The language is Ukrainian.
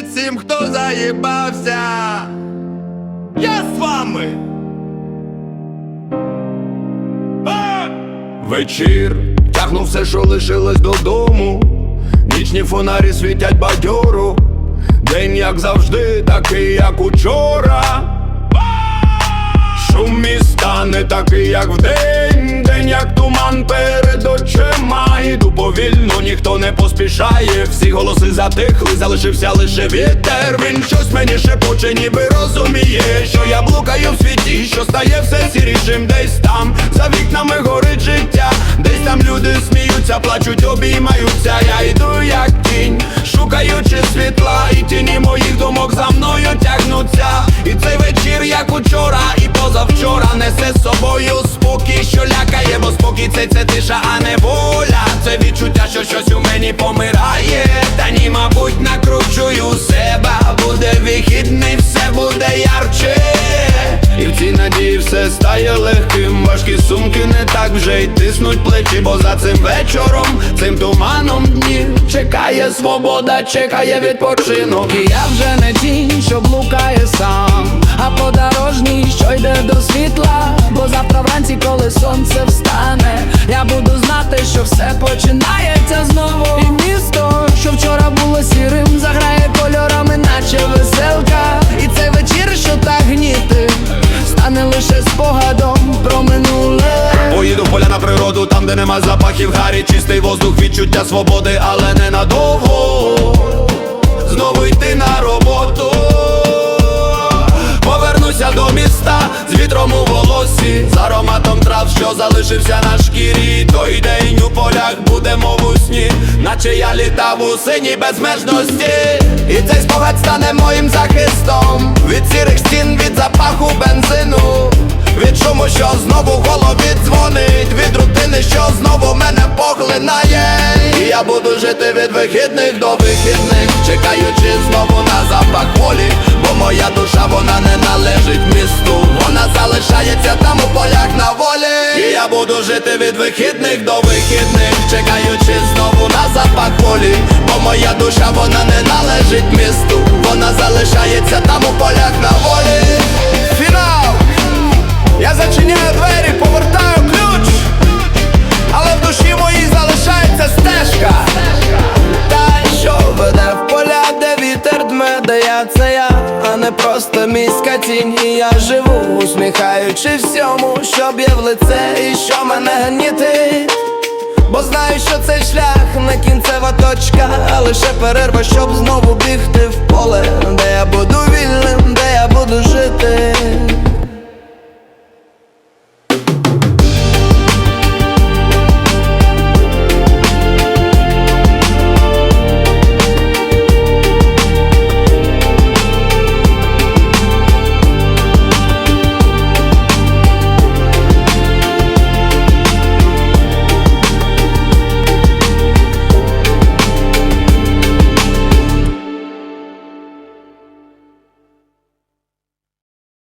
Привіт всім, хто заїбався! Я з вами! А! Вечір, тягну все, що лишилось додому. Нічні фонарі світять бадьору. День, як завжди, такий, як учора. Шум міста не такий, як вдень, день, як туман перед очима. Іду повільно, ніхто не поспішає. Всі голоси затихли, залишився лише вітер. Він щось мені шепоче, ніби розуміє, що я блукаю в світі, що стає все сірішим десь там. За вікнами горить життя, десь там люди сміються, плачуть, обіймаються. Я йду, як тінь, шукаючи світла, і тіні моїх думок за мною тягнуться. І цей вечір, як учора, і позавчора несе з собою спокій, що лякає, бо спокій це, це тиша, а не воля. Що щось у мені помирає. Та ні, мабуть, накручую себе. Буде вихідний, все буде ярче. І в цій надії все стає легким. Важкі сумки не так вже й тиснуть плечі, бо за цим вечором, цим туманом днів чекає свобода, чекає відпочинок. І я вже не тінь, що блукає сам, а подорожній, що йде до світла. Бо завтра вранці, коли сонце встане, я буду знати, що все починається запахів гарі, чистий воздух, відчуття свободи, але не надовго. Знову йти на роботу. Повернуся до міста з вітром у волосі, з ароматом трав, що залишився на шкірі. Той день у полях буде мов у сні, наче я літав у синій безмежності. І цей спогад стане моїм захистом від сірих стін, від запаху бензину. Від шуму, що знову в голові що знову мене поглинає. І я буду жити від вихідних до вихідних, чекаючи знову на запах волі, бо моя душа вона не належить місту, вона залишається там у полях на волі. І я буду жити від вихідних до вихідних, чекаючи знову на запах волі, бо моя душа вона не належить місту, вона залишається там у полях на волі. Не просто міська тінь. І я живу, усміхаючи всьому, що б'є в лице і що мене гнітить. Бо знаю, що цей шлях не кінцева точка, а лише перерва, щоб знову бігти в поле,